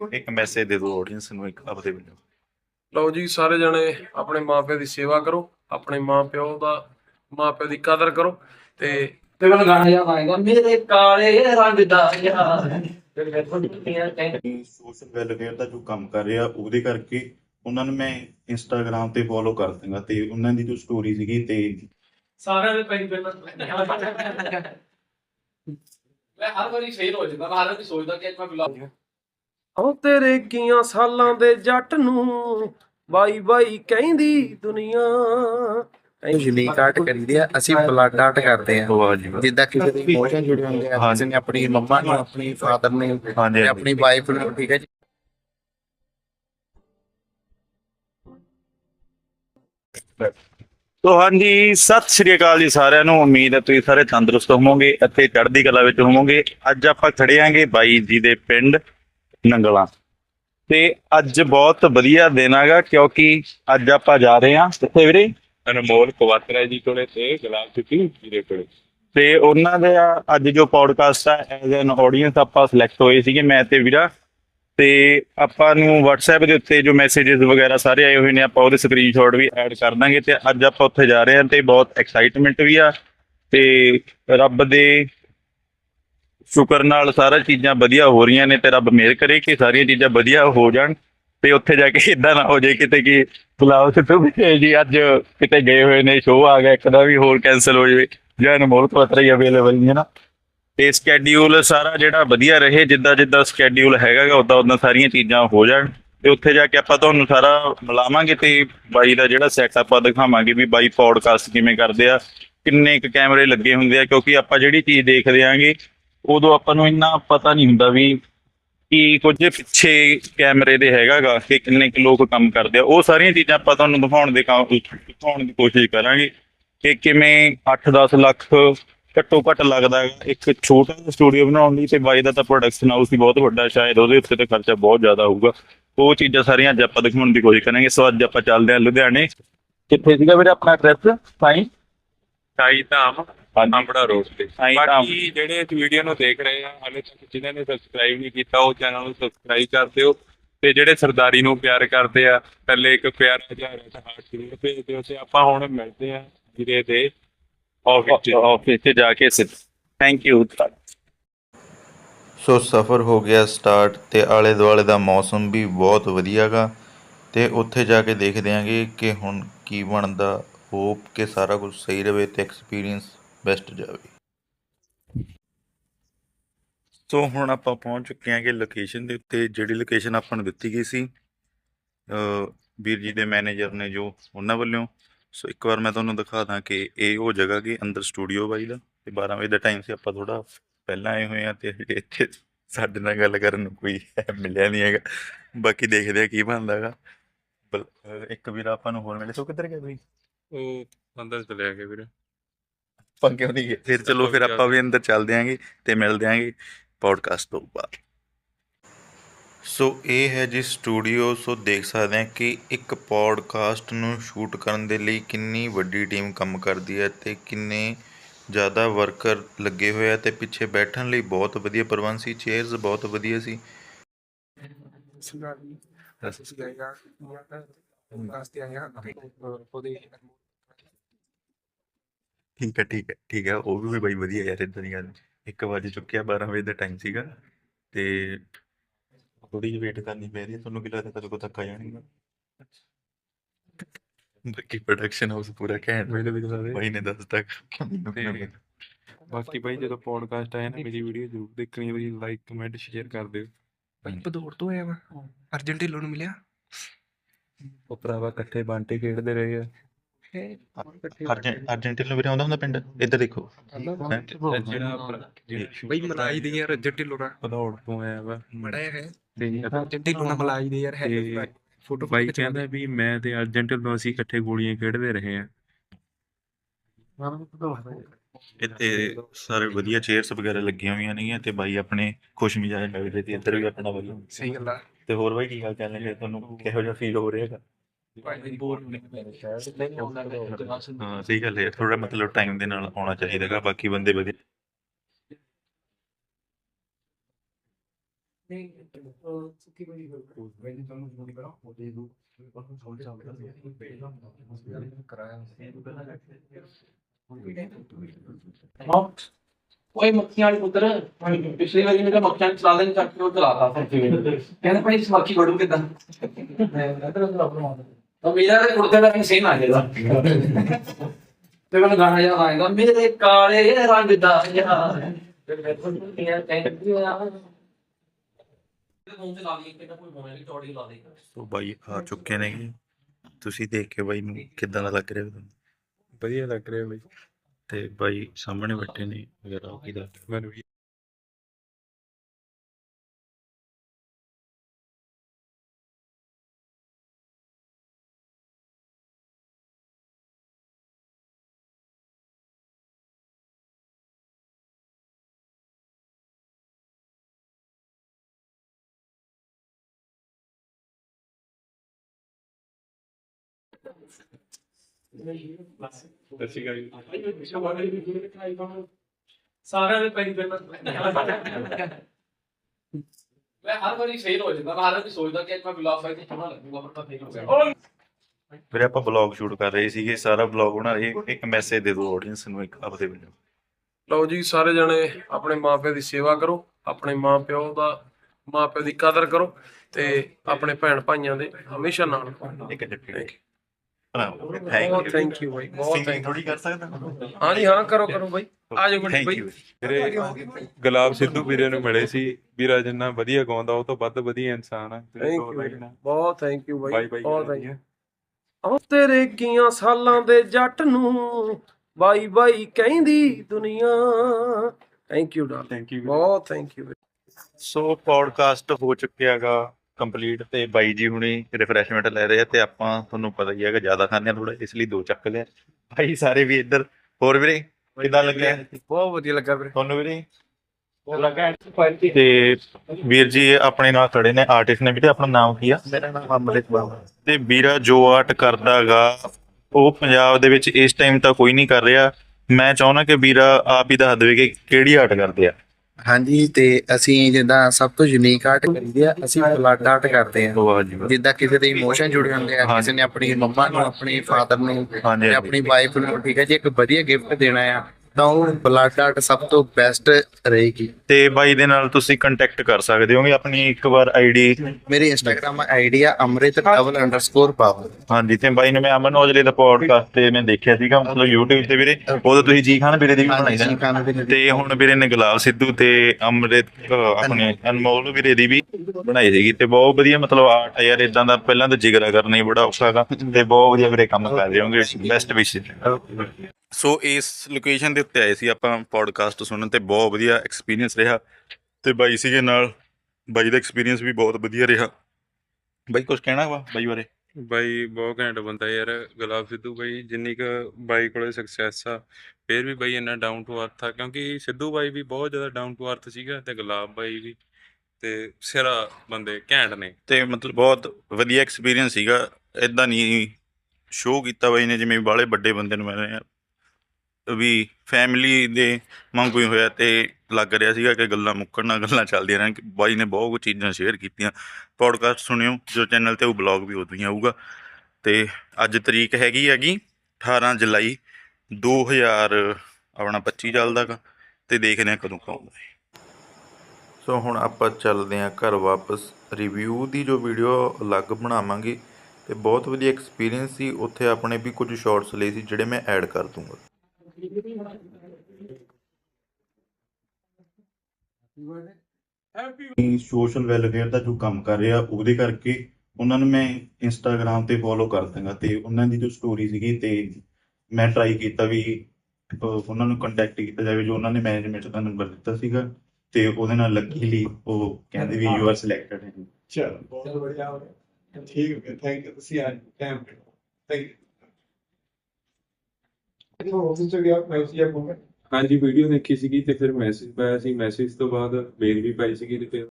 ਇੱਕ ਮੈਸੇਜ ਦੇ ਦਿਓ ਆਡੀਅנס ਨੂੰ ਇੱਕ ਆਪਦੇ ਵੱਲੋਂ ਲਓ ਜੀ ਸਾਰੇ ਜਣੇ ਆਪਣੇ ਮਾਪਿਆਂ ਦੀ ਸੇਵਾ ਕਰੋ ਆਪਣੇ ਮਾਪਿਓ ਦਾ ਮਾਪਿਆਂ ਦੀ ਕਦਰ ਕਰੋ ਤੇ ਤੇ ਮੈਨੂੰ ਗਾਣਾ ਯਾਦ ਆਏਗਾ ਮੇਰੇ ਕਾਲੇ ਰੰਗ ਦਾ ਯਾਰ। ਸੋਸ਼ਲ ਵੈਲਫੇਅਰ ਦਾ ਜੋ ਕੰਮ ਕਰ ਰਿਹਾ ਉਹਦੇ ਕਰਕੇ ਉਹਨਾਂ ਨੂੰ ਮੈਂ ਇੰਸਟਾਗ੍ਰam ਤੇ ਫੋਲੋ ਕਰ ਦਾਂਗਾ ਤੇ ਉਹਨਾਂ ਦੀ ਜੋ ਸਟੋਰੀ ਸੀਗੀ ਤੇ ਸਾਰਿਆਂ ਦੇ ਪੈਰੀ ਪੈਣਾ ਮੈਂ ਹਰ ਵਾਰੀ ਸਹੀ ਹੋ ਜਾਂਦਾ ਮੈਂ ਹਰ ਵਾਰੀ ਸੋਚਦਾ ਕਿ ਅੱਜ ਮੈਂ ਬੁਲਾ ਉਹ ਤੇਰੇ ਕੀਆਂ ਸਾਲਾਂ ਦੇ ਜੱਟ ਨੂੰ ਬਾਈ ਬਾਈ ਕਹਿੰਦੀ ਦੁਨੀਆ। ਯੂਨੀਕ ਆਰਟ ਕਰੀਦੀ ਆ ਅਸੀਂ ਬਲੱਡ ਆਰਟ ਕਰਦੇ ਆ। ਜਿੱਦਾਂ ਕਿਸੇ ਦੀ ਇਮੋਸ਼ਨ ਜੁੜੇ ਹੁੰਦੇ ਆ ਕਿਸੇ ਨੇ ਆਪਣੀ ਮੰਮਾ ਨੂੰ ਆਪਣੀ ਫਾਦਰ ਨੇ ਹਾਂਜੀ, ਤੇ। ਆਪਣੀ ਵਾਈਫ ਨੂੰ ਠੀਕ ਹੈ ਜੀ। ਤੋ ਹਾਂਜੀ ਸਤਿ ਸ਼੍ਰੀ ਅਕਾਲ ਜੀ ਸਾਰਿਆਂ ਨੂੰ। ਉਮੀਦ ਹੈ ਤੁਸੀਂ ਸਾਰੇ ਤੰਦਰੁਸਤ ਹੋਵੋਗੇ ਅਤੇ ਚੜ੍ਹਦੀ ਕਲਾ ਵਿੱਚ ਹੋਵੋਗੇ। ਅੱਜ ਆਪਾਂ ਖੜੇ ਆਂਗੇ ਬਾਈ ਜੀ ਦੇ ਪਿੰਡ। ਨੰਗਲਾਂ। ਤੇ ਅੱਜ ਬਹੁਤ ਵਧੀਆ ਦਿਨ ਹੈਗਾ ਕਿਉਂਕਿ ਅੱਜ ਆਪਾਂ ਜਾ ਰਹੇ ਹਾਂ ਕਿੱਥੇ ਵੀਰੇ? ਅਨਮੋਲ ਕਵਾਤਰਾ ਜੀ ਕੋਲੇ ਤੇ ਗੁਲਾਬ ਚੁੱਕੀ ਵੀਰੇ ਕੋਲੇ। ਤੇ ਉਹਨਾਂ ਦੇ ਅੱਜ ਜੋ ਪੌਡਕਾਸਟ ਆ ਐਜ਼ ਐਨ ਆਡੀਅנס ਆਪਾਂ ਸਿਲੈਕਟ ਹੋਏ ਸੀਗੇ ਮੈਂ ਤੇ ਵੀਰਾ। ਤੇ ਆਪਾਂ ਨੂੰ WhatsApp ਦੇ ਉੱਤੇ ਜੋ ਮੈਸੇजेस ਵਗੈਰਾ ਸਾਰੇ ਆਏ ਹੋਏ ਨੇ ਆਪਾਂ ਉਹਦੇ ਸਕਰੀਨਸ਼ਾਟ ਵੀ ਐਡ ਕਰ ਦਾਂਗੇ ਤੇ ਅੱਜ ਆਪਾਂ ਉੱਥੇ ਜਾ ਰਹੇ ਹਾਂ ਤੇ ਬਹੁਤ ਐਕਸਾਈਟਮੈਂਟ ਵੀ ਆ। ਤੇ ਰੱਬ ਦੇ ਸ਼ੁਕਰ ਨਾਲ ਸਾਰਾ ਚੀਜ਼ਾਂ ਵਧੀਆ ਹੋ ਰਹੀਆਂ ਨੇ ਤੇ ਰੱਬ ਮਿਹਰ ਕਰੇ ਕਿ ਸਾਰੀਆਂ ਚੀਜ਼ਾਂ ਵਧੀਆ ਹੋ ਜਾਣ ਤੇ ਉੱਥੇ ਜਾ ਕੇ ਇਦਾਂ ਨਾ ਹੋ ਜਾਏ ਕਿਤੇ ਕਿ ਬੁਲਾਓ ਸਿੱਧੂ ਵੀ ਜੀ, ਅੱਜ ਕਿਤੇ ਗਏ ਹੋਏ ਨੇ ਸ਼ੋਅ ਆ ਗਿਆ, ਇੱਕ ਵੀ ਹੋਰ ਕੈਨਸਲ ਹੋ ਜਾਵੇ ਜਾਂ ਅਨਮੋਲ ਪਤਰਾ ਹੀ ਅਵੇਲੇਬਲ ਨਹੀਂ ਹੈ ਨਾ। ਤੇ ਸਕੇਡਿਊਲ ਸਾਰਾ ਜਿਹੜਾ ਵਧੀਆ ਰਹੇ, ਜਿੱਦਾਂ ਜਿੱਦਾਂ ਸਕੇਡਿਊਲ ਹੈਗਾਗਾ ਉਦਾਂ ਉਦਾਂ ਸਾਰੀਆਂ ਚੀਜ਼ਾਂ ਹੋ ਜਾਣ। ਤੇ ਉੱਥੇ ਜਾ ਕੇ ਆਪਾਂ ਤੁਹਾਨੂੰ ਸਾਰਾ ਮਿਲਾਵਾਂਗੇ ਤੇ ਬਾਈ ਦਾ ਜਿਹੜਾ ਸੈਟਅਪ ਆਪਾਂ ਦਿਖਾਵਾਂਗੇ ਵੀ ਬਾਈ ਪੌਡਕਾਸਟ ਕਿਵੇਂ ਕਰਦੇ ਆ, ਕਿੰਨੇ ਕੁ ਕੈਮਰੇ ਲੱਗੇ ਹੁੰਦੇ ਆ, ਕਿਉਂਕਿ ਆਪਾਂ ਜਿਹੜੀ ਚੀਜ਼ ਦੇਖਦੇ ਆਂਗੇ ਉਦੋਂ ਆਪਾਂ ਨੂੰ ਇੰਨਾ ਪਤਾ ਨਹੀਂ ਹੁੰਦਾ ਵੀ ਕਿ ਕੁਝ ਪਿੱਛੇ ਕੈਮਰੇ ਦੇ ਹੈਗਾਗਾ ਕਿ ਕਿੰਨੇ ਕੁ ਲੋਕ ਕੰਮ ਕਰਦੇ ਆ। ਉਹ ਸਾਰੀਆਂ ਚੀਜ਼ਾਂ ਆਪਾਂ ਤੁਹਾਨੂੰ ਦਿਖਾਉਣ ਦੇ ਕੰਮ ਦਿਖਾਉਣ ਦੀ ਕੋਸ਼ਿਸ਼ ਕਰਾਂਗੇ ਕਿ ਕਿਵੇਂ 8-10 ਲੱਖ ਘੱਟੋ ਘੱਟ ਲੱਗਦਾ ਹੈ ਇੱਕ ਛੋਟਾ ਜਿਹਾ ਸਟੂਡੀਓ ਬਣਾਉਣ ਲਈ ਤੇ ਬਾਈ ਦਾ ਤਾਂ ਪ੍ਰੋਡਕਸ਼ਨ ਹਾਊਸ ਹੀ ਬਹੁਤ ਵੱਡਾ, ਸ਼ਾਇਦ ਉਹਦੇ ਉੱਤੇ ਤੇ ਖਰਚਾ ਬਹੁਤ ਜ਼ਿਆਦਾ ਹੋਊਗਾ। ਉਹ ਚੀਜ਼ਾਂ ਸਾਰੀਆਂ ਅੱਜ ਆਪਾਂ ਦਿਖਾਉਣ ਦੀ ਕੋਸ਼ਿਸ਼ ਕਰਾਂਗੇ। ਸੋ ਅੱਜ ਆਪਾਂ ਚੱਲਦੇ ਹਾਂ ਲੁਧਿਆਣੇ। ਕਿੱਥੇ ਸੀਗਾ ਵੀਰੇ ਆਪਣਾ ਐਡਰੈਸ ਸਾਈਂ? ਸਾਈ ਧਾਮ। ਆਂਬੜਾ ਰੋਡ ਤੇ। ਬਾਕੀ ਜਿਹੜੇ ਇਸ ਵੀਡੀਓ ਨੂੰ ਦੇਖ ਰਹੇ ਆ ਹਾਲੇ ਤੱਕ ਜਿਨ੍ਹਾਂ ਨੇ ਸਬਸਕ੍ਰਾਈਬ ਨਹੀਂ ਕੀਤਾ ਉਹ ਚੈਨਲ ਨੂੰ ਸਬਸਕ੍ਰਾਈਬ ਕਰ ਦਿਓ ਤੇ ਜਿਹੜੇ ਸਰਦਾਰੀ ਨੂੰ ਪਿਆਰ ਕਰਦੇ ਆ ਪਹਿਲੇ ਇੱਕ ਪਿਆਰ ਹਜ਼ਾਰ ਦਾ ਹਾਰਟ ਜ਼ਰੂਰ ਭੇਜ ਦਿਓ ਤੇ ਆਪਾਂ ਹੁਣ ਮਿਲਦੇ ਆ ਵੀਰੇ ਦੇ ਆਫਿਸ 'ਚ। ਆਫਿਸ ਤੇ ਜਾ ਕੇ ਸਿੱਧ ਥੈਂਕ ਯੂ ਸੋ ਸਫ਼ਰ ਹੋ ਗਿਆ ਸਟਾਰਟ ਤੇ ਆਲੇ ਦੁਆਲੇ ਦਾ ਮੌਸਮ ਵੀ ਬਹੁਤ ਵਧੀਆਗਾ ਤੇ ਉੱਥੇ ਜਾ ਕੇ ਦੇਖਦੇ ਆਂਗੇ ਕਿ ਹੁਣ ਕੀ ਬਣਦਾ। ਹੋਪ ਕਿ ਸਾਰਾ ਕੁਝ ਸਹੀ ਰਵੇ ਤੇ ਐਕਸਪੀਰੀਅੰਸ ਬੈਸਟ ਜਾਵੇ ਸੋ ਹੁਣ ਆਪਾਂ ਪਹੁੰਚ ਚੁੱਕੇ ਹਾਂਗੇ ਲੋਕੇਸ਼ਨ ਦੇ ਉੱਤੇ ਜਿਹੜੀ ਲੋਕੇਸ਼ਨ ਆਪਾਂ ਨੂੰ ਦਿੱਤੀ ਗਈ ਸੀ ਅ ਵੀਰ ਜੀ ਦੇ ਮੈਨੇਜਰ ਨੇ ਜੋ ਉਹਨਾਂ ਵੱਲੋਂ। ਸੋ ਇੱਕ ਵਾਰ ਮੈਂ ਤੁਹਾਨੂੰ ਦਿਖਾ ਦਾਂ ਕਿ ਇਹ ਉਹ ਜਗ੍ਹਾ ਕੀ ਅੰਦਰ ਸਟੂਡੀਓ ਬਾਈ ਦਾ ਤੇ 12 ਵਜੇ ਦਾ ਟਾਈਮ ਸੀ ਆਪਾਂ ਥੋੜਾ ਪਹਿਲਾਂ ਆਏ ਹੋਏ ਆ ਤੇ ਇੱਥੇ ਸਾਡੇ ਨਾਲ ਗੱਲ ਕਰਨ ਨੂੰ ਕੋਈ ਮਿਲਿਆ ਨਹੀਂ ਹੈਗਾ। ਬਾਕੀ ਦੇਖਦੇ ਆ ਕੀ ਬਣਦਾ ਹੈਗਾ। ਬਲ- ਅ, ਇੱਕ ਵੀਰ ਆਪਾਂ ਨੂੰ ਹੋਰ ਮਿਲੇ। ਸੋ ਕਿੱਧਰ ਗਿਆ ਬਈ ਉਹ ਅੰਦਰ ਚਲੇ ਗਏ ਵੀਰੇ। ਆਪਾਂ ਕਿਉਂ ਨਹੀਂ ਗਏ ਫਿਰ ਚਲੋ ਫਿਰ ਆਪਾਂ ਵੀ ਅੰਦਰ ਚੱਲਦੇ ਆਂਗੇ ਤੇ ਮਿਲਦੇ ਆਂਗੇ ਪੌਡਕਾਸਟ ਤੋਂ ਬਾਅਦ ਸੋ ਇਹ ਹੈ ਜੀ ਸਟੂਡੀਓ ਸੋ ਦੇਖ ਸਕਦੇ ਹਾਂ ਕਿ ਇੱਕ ਪੋਡਕਾਸਟ ਨੂੰ ਸ਼ੂਟ ਕਰਨ ਦੇ ਲਈ ਕਿੰਨੀ ਵੱਡੀ ਟੀਮ ਕੰਮ ਕਰਦੀ ਹੈ ਤੇ ਕਿੰਨੇ ਜ਼ਿਆਦਾ ਵਰਕਰ ਲੱਗੇ ਹੋਏ ਆ ਤੇ ਪਿੱਛੇ ਬੈਠਣ ਲਈ ਬਹੁਤ ਵਧੀਆ ਪ੍ਰਬੰਧ ਸੀ ਚੇਅਰਸ ਬਹੁਤ ਵਧੀਆ ਸੀ ਠੀਕ ਹੈ ਠੀਕ ਹੈ ਠੀਕ ਹੈ। ਉਹ ਵੀ ਬਾਈ ਵਧੀਆ ਯਾਰ ਇਦਾਂ ਦੀ ਗੱਲ। ਇੱਕ ਵਜੇ ਚੁੱਕਿਆ 12 ਵਜੇ ਦਾ ਟਾਈਮ ਸੀਗਾ ਤੇ ਥੋੜੀ ਜਿਹੀ ਵੇਟ ਕਰਨੀ ਪੈ ਰਹੀ ਹੈ। ਤੁਹਾਨੂੰ ਕੀ ਲੱਗਦਾ ਕਦੋਂ ਕੋ ਤੱਕ ਆ ਜਾਣਗੇ? ਬਾਕੀ ਪ੍ਰੋਡਕਸ਼ਨ ਹਾਊਸ ਪੂਰਾ ਘੈਂਟ ਮੇਰੇ ਵੀ ਸਾਰੇ ਬਾਈ ਨੇ ਦੱਸ ਤੱਕ। ਬਾਕੀ ਭਾਈ ਜਦੋਂ ਪੌਡਕਾਸਟ ਆਇਆ ਨਾ ਮੇਰੀ ਵੀਡੀਓ ਜ਼ਰੂਰ ਦੇਖਣੀ ਤੁਸੀਂ ਲਾਈਕ ਕਮੈਂਟ ਸ਼ੇਅਰ ਕਰ ਦਿਓ। ਭਾਈ ਭਦੌੜ ਤੋਂ ਆਇਆ ਵਾ। ਅਰਜਨ ਢਿੱਲੋਂ ਨੂੰ ਮਿਲਿਆ। ਉਹ ਭਰਾਵਾ ਇਕੱਠੇ ਬਾਂਟੇ ਖੇਡਦੇ ਰਹੇ ਆ। ਅਰਜੈਂਟੀਨਾ ਵੀਰੇ ਆਉਂਦਾ ਹੁੰਦਾ ਪਿੰਡ? ਇੱਧਰ ਦੇਖੋ। ਜਿਹੜਾ ਬਈ ਮਲਾਈ ਦੇ ਯਾਰ ਢਿੱਲੋਂ ਨਾਲ ਭਦੌੜ ਤੋਂ ਆਇਆ ਵਾ ਬੜਾ ਹੈ। ਤੇ ਅਰਜਨ ਢਿੱਲੋਂ ਨਾਲ ਮਲਾਈ ਦੇ ਯਾਰ ਹੈ ਫੋਟੋ ਬਾਈ ਕਹਿੰਦਾ ਵੀ ਮੈਂ ਤੇ ਅਰਜੈਂਟਲ ਤੋਂ ਅਸੀਂ ਇਕੱਠੇ ਗੋਲੀਆਂ ਖੇਡਦੇ ਰਹੇ ਆ ਇੱਥੇ ਸਾਰੇ ਵਧੀਆ ਚੇਅਰਸ ਵਗੈਰਾ ਲੱਗੀਆਂ ਹੋਈਆਂ ਨੇਗੀਆਂ ਤੇ ਬਾਈ ਆਪਣੇ ਖੁਸ਼ ਮਿਜਾਜ ਲੱਗਦੇ ਤੇ ਇੱਧਰ ਵੀ ਆਪਣਾ ਵਧੀਆ। ਸਹੀ ਗੱਲ ਆ। ਤੇ ਹੋਰ ਬਾਈ ਕੀ ਹਾਲ ਚਾਲ ਨੇ? ਤੁਹਾਨੂੰ ਕਿਹੋ ਜਿਹਾ ਫੀਲ ਹੋ ਰਿਹਾ ਹੈਗਾ? ਹਾਂ ਸਹੀ ਗੱਲ ਹੈ ਥੋੜਾ ਮਤਲਬ ਟਾਈਮ ਦੇ ਨਾਲ ਆਉਣਾ ਚਾਹੀਦਾਗਾ ਬਾਕੀ ਬੰਦੇ ਵਧੀਆ। ਓਏ ਮੱਖੀਆਂ ਵਾਲੀ ਪੁੱਤਰ। ਪਿਛਲੀ ਵਾਰੀ ਮੈਂ ਤਾਂ ਮੱਖੀਆਂ ਨੂੰ ਚਲਾ ਦੇਣ ਚੱਕ ਕੇ ਉਹ ਚਲਾਤਾ ਫਿਰ ਕਹਿੰਦਾ ਭਾਈ ਇਸ ਮੱਖੀ ਵੜੂ ਕਿਦਾਂ? ਤਾਂ ਮੇਰਾ ਤੇ ਕੁੜਤੇ ਦਾ ਸੀਨ ਆ ਜਾਏਗਾ ਤੇ ਮੈਨੂੰ ਗਾਣਾ ਯਾਦ ਆਏਗਾ ਮੇਰੇ ਕਾਲੇ ਰੰਗ ਦਾ ਯਾਰ ਤੇ ਮੈਂ ਤੁਹਾਨੂੰ ਕਿਹਾ ਚੌੜੀ ਲਾ ਦੇ। ਸੋ ਬਾਈ ਆ ਚੁੱਕੇ ਨੇ। ਤੁਸੀਂ ਦੇਖ ਕੇ ਬਾਈ ਨੂੰ ਕਿੱਦਾਂ ਦਾ ਲੱਗ ਰਿਹਾ ਤੁਹਾਨੂੰ? ਵਧੀਆ ਲੱਗ ਰਿਹਾ ਬਈ। ਤੇ ਬਾਈ ਸਾਹਮਣੇ ਬੈਠੇ ਨੇ ਵਗੈਰਾ ਉਹ ਕੀ ਦਾ ਮੈਨੂੰ ਵੀ ਸੱਚੀ ਗੱਲ ਸਾਰਿਆਂ ਦੇ ਪੈਰੀ ਪੈਣਾ ਮੈਂ ਹਰ ਵਾਰੀ ਫੇਲ ਹੋ ਜਾਂਦਾ ਮੈਂ ਹਰ ਵਾਰੀ ਸੋਚਦਾ ਕਿ ਮੈਂ ਬਿਲਾਸ ਕਰਕੇ ਸੋਹਣਾ ਲੱਗੂਗਾ ਪਰ ਤਾਂ ਫੇਲ ਹੋ ਗਿਆ। ਵੀਰੇ ਆਪਾਂ ਬਲੌਗ ਸ਼ੂਟ ਕਰ ਰਹੇ ਸੀਗੇ ਸਾਰਾ ਬਲੌਗ ਬਣਾ ਰਹੇ ਇੱਕ ਮੈਸੇਜ ਦੇ ਦਿਓ ਆਡੀਅנס ਨੂੰ ਇੱਕ ਆਪਦੇ ਵੱਲੋਂ ਲਓ ਜੀ ਸਾਰੇ ਜਣੇ ਆਪਣੇ ਮਾਪਿਆਂ ਦੀ ਸੇਵਾ ਕਰੋ ਆਪਣੇ ਮਾਪਿਓ ਦਾ ਮਾਪਿਆਂ ਦੀ ਕਦਰ ਕਰੋ ਤੇ ਆਪਣੇ ਭੈਣ ਭਾਈਆਂ ਦੇ ਹਮੇਸ਼ਾ ਨਾਲ। ਰਹੋ। ਇੱਕ ਜੱਟੀ ਬਹੁਤ ਥੈਂਕ ਥੈਂਕ ਯੂ ਬਾਈ ਬਹੁਤ ਥੈਂਕ ਥੋੜੀ ਕਰ ਸਕਦਾ ਹਾਂਜੀ ਹਾਂ ਕਰੋ ਕਰੋ ਬਾਈ। ਆ ਜਾਓ ਗੱਡੀ ਬਾਈ। ਵੀਰੇ ਗੁਲਾਬ ਸਿੱਧੂ ਵੀਰੇ ਨੂੰ ਮਿਲੇ ਸੀ। ਵੀਰਾ ਜਿੰਨਾ ਵਧੀਆ ਗਾਉਂਦਾ ਉਹ ਤੋਂ ਵੱਧ ਵਧੀਆ ਇਨਸਾਨ ਆ। ਥੈਂਕ ਯੂ ਬਹੁਤ ਥੈਂਕ ਯੂ ਬਾਈ। ਬਹੁਤ ਥੈਂਕ ਯੂ ਉਹ ਤੇਰੇ ਕੀਆਂ ਸਾਲਾਂ ਦੇ ਜੱਟ ਨੂੰ ਬਾਈ ਬਾਈ ਕਹਿੰਦੀ ਦੁਨੀਆ। ਥੈਂਕ ਯੂ ਡਾਰ ਥੈਂਕ ਯੂ ਬਹੁਤ ਥੈਂਕ ਯੂ ਸੋ ਪੌਡਕਾਸਟ ਹੋ ਚੁੱਕਿਆਗਾ ਕੰਪਲੀਟ ਤੇ ਬਾਈ ਜੀ ਹੁਣੀ ਰਿਫਰੈਸ਼ਮੈਂਟ ਲੈ ਰਹੇ ਆ ਤੇ ਆਪਾਂ ਤੁਹਾਨੂੰ ਪਤਾ ਹੀ ਹੈਗਾ ਜ਼ਿਆਦਾ ਖਾਂਦੇ ਆ ਥੋੜਾ ਇਸ ਲਈ ਦੋ ਚੱਕ ਲਿਆ। ਭਾਈ ਸਾਰੇ ਵੀ ਇੱਧਰ ਹੋਰ ਵੀਰੇ ਕਿੱਦਾਂ ਲੱਗਿਆ? ਬਹੁਤ ਵਧੀਆ ਲੱਗਾ ਵੀਰੇ। ਤੁਹਾਨੂੰ ਵੀਰੇ? ਤੇ ਵੀਰ ਜੀ ਆਪਣੇ ਨਾਲ ਖੜੇ ਨੇ ਆਰਟਿਸਟ ਨੇ ਵੀਰੇ ਆਪਣਾ ਨਾਮ ਕੀ ਆ? ਮੇਰਾ ਨਾਮ ਅਮਰਿਤ ਬਾਬਾ ਤੇ ਵੀਰਾ ਜੋ ਆਰਟ ਕਰਦਾਗਾ ਉਹ ਪੰਜਾਬ ਦੇ ਵਿੱਚ ਇਸ ਟਾਈਮ ਤਾਂ ਕੋਈ ਨਹੀਂ ਕਰ ਰਿਹਾ। ਮੈਂ ਚਾਹੁੰਦਾ ਕਿ ਵੀਰਾ ਆਪ ਹੀ ਦੱਸ ਦੇਵੇ ਕਿ ਕਿਹੜੀ ਆਰਟ ਕਰਦੇ ਆ। ਹਾਂਜੀ ਤੇ ਅਸੀਂ ਜਿੱਦਾਂ ਸਭ ਤੋਂ ਯੂਨੀਕ ਆਰਟ ਕਰੀਦੀ ਆ ਅਸੀਂ ਬਲੱਡ ਆਰਟ ਕਰਦੇ ਆ ਵਾਹ ਜੀ ਵਾਹ। ਜਿੱਦਾਂ ਕਿਸੇ ਦੇ ਇਮੋਸ਼ਨ ਜੁੜੇ ਹੁੰਦੇ ਆ। ਕਿਸੇ ਨੇ ਆਪਣੀ ਮੰਮਾ ਨੂੰ ਆਪਣੀ ਫਾਦਰ ਨੂੰ ਤੇ। ਆਪਣੀ ਵਾਈਫ ਨੂੰ ਠੀਕ ਹੈ ਜੀ ਇੱਕ ਵਧੀਆ ਗਿਫਟ ਦੇਣਾ ਆ ਤਾਂ ਉਹ ਬਲੱਡ ਆਰਟ ਸਭ ਤੋਂ ਬੈਸਟ ਰਹੇਗੀ। ਤੇ ਬਾਈ ਦੇ ਨਾਲ ਤੁਸੀਂ ਕੰਟੈਕਟ ਕਰ ਸਕਦੇ ਹੋਗੇ ਆਪਣੀ ਇੱਕ ਵਾਰ ਆਈਡੀ ਮੇਰੀ ਇੰਸਟਾਗ੍ਰam ਆਈਡੀ ਆ ਅਮਰਿਤ ਡਬਲ ਅੰਡਰਸਕੋਰ ਪਾਵਰ ਹਾਂਜੀ ਤੇ ਬਾਈ ਨੇ ਮੈਂ ਅਮਨ ਔਜਲੇ ਦਾ ਪੋਡਕਾਸਟ ਤੇ ਮੈਂ ਦੇਖਿਆ ਸੀਗਾ ਮਤਲਬ YouTube ਤੇ ਵੀਰੇ ਉਦੋਂ ਤੁਸੀਂ ਜੀ ਖਾਨ ਵੀਰੇ ਦੀ ਵੀ ਬਣਾਈ ਸੀ ਤੇ ਹੁਣ ਵੀਰੇ ਨੇ ਗੁਲਾਬ ਸਿੱਧੂ ਤੇ ਅੰਮ੍ਰਿਤ ਆਪਣੇ ਅਨਮੋਲ ਵੀਰੇ ਦੀ ਵੀ ਬਣਾਈ ਸੀਗੀ ਤੇ ਬਹੁਤ ਵਧੀਆ ਮਤਲਬ ਆਰਟ ਯਾਰ ਇਦਾਂ ਦਾ ਪਹਿਲਾਂ ਤਾਂ ਜਿਗਰਾ ਕਰਨਾ ਹੀ ਬੜਾ ਔਖਾ ਹੈਗਾ ਤੇ ਬਹੁਤ ਵਧੀਆ ਵੀਰੇ ਕੰਮ ਕਰ ਰਹੇ ਹੋਗੇ ਬੈਸਟ ਵਿਸ਼ੇਸ ਸੋ ਇਸ ਲੋਕੇਸ਼ਨ ਦੇ ਉੱਤੇ ਆਏ ਸੀ ਆਪਾਂ ਪੋਡਕਾਸਟ ਸੁਣਨ ਤੇ ਬਹੁਤ ਵਧੀਆ ਐਕਸਪੀਰੀਅੰਸ ਰਿਹਾ। ਤੇ ਬਾਈ ਸੀਗੇ ਨਾਲ ਬਾਈ ਦਾ ਐਕਸਪੀਰੀਅੰਸ ਵੀ ਬਹੁਤ ਵਧੀਆ ਰਿਹਾ। ਬਾਈ ਕੁਝ ਕਹਿਣਾ ਵਾ ਬਾਈ ਬਾਰੇ? ਬਾਈ ਬਹੁਤ ਘੈਂਟ ਬੰਦਾ ਯਾਰ ਗੁਲਾਬ ਸਿੱਧੂ ਬਾਈ ਜਿੰਨੀ ਕ ਬਾਈ ਕੋਲੇ ਸਕਸੈਸ ਆ ਫੇਰ ਵੀ ਬਾਈ ਇੰਨਾ ਡਾਊਨ ਟੂ ਅਰਥ ਆ ਕਿਉਂਕਿ ਸਿੱਧੂ ਬਾਈ ਵੀ ਬਹੁਤ ਜ਼ਿਆਦਾ ਡਾਊਨ ਟੂ ਅਰਥ ਸੀਗਾ ਤੇ ਗੁਲਾਬ ਬਾਈ ਵੀ ਤੇ ਸਿਰਾ ਬੰਦੇ ਘੈਂਟ ਨੇ। ਤੇ ਮਤਲਬ ਬਹੁਤ ਵਧੀਆ ਐਕਸਪੀਰੀਅੰਸ ਸੀਗਾ ਇਦਾਂ ਨਹੀਂ ਸ਼ੋਅ ਕੀਤਾ ਬਾਈ ਨੇ ਜਿਵੇਂ ਬਾਲੇ ਵੱਡੇ ਬੰਦੇ ਨੂੰ ਮਿਲੇ ਵੀ ਫੈਮਿਲੀ ਦੇ ਵਾਂਗੂ ਹੀ ਹੋਇਆ ਤੇ ਲੱਗ ਰਿਹਾ ਸੀਗਾ ਕਿ ਗੱਲਾਂ ਮੁੱਕਣ ਨਾਲ ਗੱਲਾਂ ਚੱਲਦੀਆਂ ਰਹਿਣ ਬਾਈ ਨੇ ਬਹੁਤ ਕੁਝ ਚੀਜ਼ਾਂ ਸ਼ੇਅਰ ਕੀਤੀਆਂ। ਪੋਡਕਾਸਟ ਸੁਣਿਓ, ਜੋ ਚੈਨਲ ਤੇ ਉਹ ਬਲੌਗ ਵੀ ਉਦੋਂ ਹੀ ਆਊਗਾ। ਤੇ ਅੱਜ ਤਰੀਕ ਹੈਗੀ ਹੈਗੀ 18 ਜੁਲਾਈ 2000 ਆਪਣਾ 25 ਚੱਲਦਾ ਗਾ ਤੇ ਦੇਖਦੇ ਹਾਂ ਕਦੋਂ ਆਉਂਦਾ ਹੈ ਸੋ ਹੁਣ ਆਪਾਂ ਚੱਲਦੇ ਹਾਂ ਘਰ ਵਾਪਸ। ਰਿਵਿਊ ਦੀ ਜੋ ਵੀਡੀਓ ਅਲੱਗ ਬਣਾਵਾਂਗੇ ਤੇ ਬਹੁਤ ਵਧੀਆ ਐਕਸਪੀਰੀਅੰਸ ਸੀ। ਉੱਥੇ ਆਪਣੇ ਵੀ ਕੁਝ ਸ਼ਾਰਟਸ ਲਈ ਸੀ, ਜਿਹੜੇ ਮੈਂ ਐਡ ਕਰ ਦੂੰਗਾ। ਸੋਸ਼ਲ ਵੈਲਫੇਅਰ ਦਾ ਜੋ ਕੰਮ ਕਰ ਰਿਹਾ ਉਹਦੇ ਕਰਕੇ ਉਹਨਾਂ ਨੂੰ ਮੈਂ ਇੰਸਟਾਗ੍ਰam ਤੇ ਫੋਲੋ ਕਰ ਦਾਂਗਾ ਤੇ ਉਹਨਾਂ ਦੀ ਜੋ ਸਟੋਰੀ ਸੀਗੀ ਤੇ ਮੈਂ ਟਰਾਈ ਕੀਤਾ ਵੀ ਉਹਨਾਂ ਨੂੰ ਕੰਟੈਕਟ ਕੀਤਾ ਜਾਵੇ ਜੋ ਉਹਨਾਂ ਨੇ ਮੈਨੇਜਮੈਂਟ ਦਾ ਨੰਬਰ ਦਿੱਤਾ ਸੀਗਾ ਤੇ ਉਹਦੇ ਨਾਲ ਲੱਕੀਲੀ ਉਹ ਕਹਿੰਦੇ ਵੀ ਯੂ ਆਰ ਸਿਲੈਕਟਡ ਹੈ ਚਲੋ ਬਹੁਤ ਵਧੀਆ ਹੋ ਗਿਆ। ਠੀਕ ਹੈ ਥੈਂਕ ਯੂ ਤੁਸੀਂ ਆ ਟਾਈਮ ਥੈਂਕ ਯੂ ਇਹ ਉਹ ਗਿਆ ਮੈਂ ਸੀ ਹਾਂਜੀ ਵੀਡੀਓ ਦੇਖੀ ਸੀਗੀ ਤੇ ਫਿਰ ਮੈਸੇਜ ਪਾਇਆ ਸੀ। ਮੈਸੇਜ ਤੋਂ ਬਾਅਦ ਮੇਲ ਵੀ ਪਾਈ ਸੀਗੀ ਤੇ ਫਿਰ